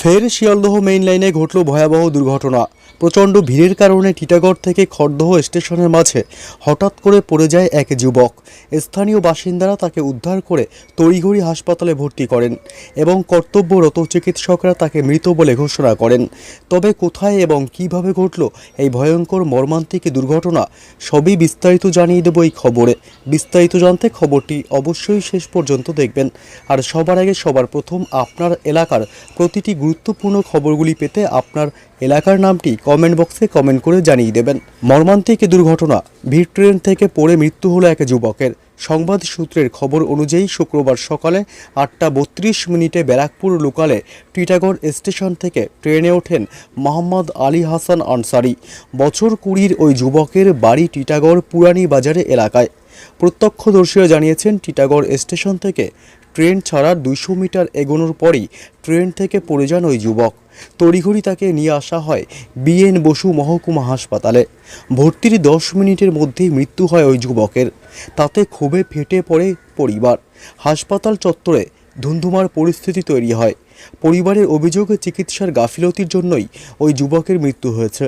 ফের শিয়ালদহ মেইন লাইনে ঘটল ভয়াবহ দুর্ঘটনা। প্রচণ্ড ভিড়ের কারণে টিটাগড় থেকে খড়দহ স্টেশনের মাঝে হঠাৎ করে পড়ে যায় এক যুবক। স্থানীয় বাসিন্দারা তাকে উদ্ধার করে তড়িঘড়ি হাসপাতালে ভর্তি করেন এবং কর্তব্যরত চিকিৎসকরা তাকে মৃত বলে ঘোষণা করেন। তবে কোথায় এবং কীভাবে ঘটল এই ভয়ঙ্কর মর্মান্তিক দুর্ঘটনা, সবই বিস্তারিত জানিয়ে দেব এই খবরে। বিস্তারিত জানতে খবরটি অবশ্যই শেষ পর্যন্ত দেখবেন। আর সবার আগে সবার প্রথম আপনার এলাকার প্রতিটি গুরুত্বপূর্ণ খবরগুলি পেতে আপনার এলাকার নামটি কমেন্ট বক্সে কমেন্ট করে জানিয়ে দেবেন। মর্মান্তিক দুর্ঘটনা, ভিড় ট্রেন থেকে পড়ে মৃত্যু হলো এক যুবকের। সংবাদ সূত্রের খবর অনুযায়ী শুক্রবার সকালে আটটা বত্রিশ মিনিটে ব্যারাকপুর লোকালে টিটাগড় স্টেশন থেকে ট্রেনে ওঠেন মোহাম্মদ আলী হাসান আনসারি। বছর কুড়ির ওই যুবকের বাড়ি টিটাগড় পুরানি বাজারে এলাকায়। প্রত্যক্ষদর্শীরা জানিয়েছেন, টিটাগড় স্টেশন থেকে ট্রেন ছাড়ার দুইশো মিটার এগোনোর পরেই ট্রেন থেকে পড়ে যান ওই যুবক। তড়িঘড়ি তাকে নিয়ে আসা হয় বিএন বসু মহকুমা হাসপাতালে। ভর্তির দশ মিনিটের মধ্যেই মৃত্যু হয় ওই যুবকের। তাতে ক্ষোভে ফেটে পড়ে পরিবার। হাসপাতাল চত্বরে ধুন্ধুমার পরিস্থিতি তৈরি হয়। পরিবারের অভিযোগ, চিকিৎসার গাফিলতির জন্যই ওই যুবকের মৃত্যু হয়েছে।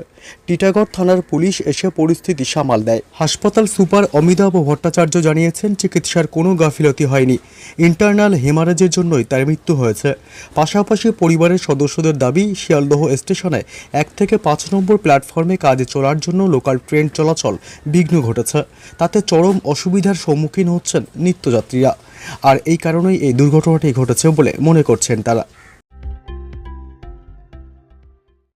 টিটাগড় থানার পুলিশ এসে পরিস্থিতি সামাল দেয়। হাসপাতাল সুপার অমিতাভ ভট্টাচার্য জানিয়েছেন, চিকিৎসার কোনো গাফিলতি হয়নি। ইন্টারনাল হেমারেজের জন্যই তার মৃত্যু হয়েছে। পাশাপাশি পরিবারের সদস্যদের দাবি, শিয়ালদহ স্টেশনে এক থেকে পাঁচ নম্বর প্ল্যাটফর্মে কাজে চলার জন্য লোকাল ট্রেন চলাচল বিঘ্ন ঘটেছে। তাতে চরম অসুবিধার সম্মুখীন হচ্ছেন নিত্যযাত্রীরা। আর এই কারণেই এই দুর্ঘটনাটি ঘটেছে বলে মনে করছেন তারা।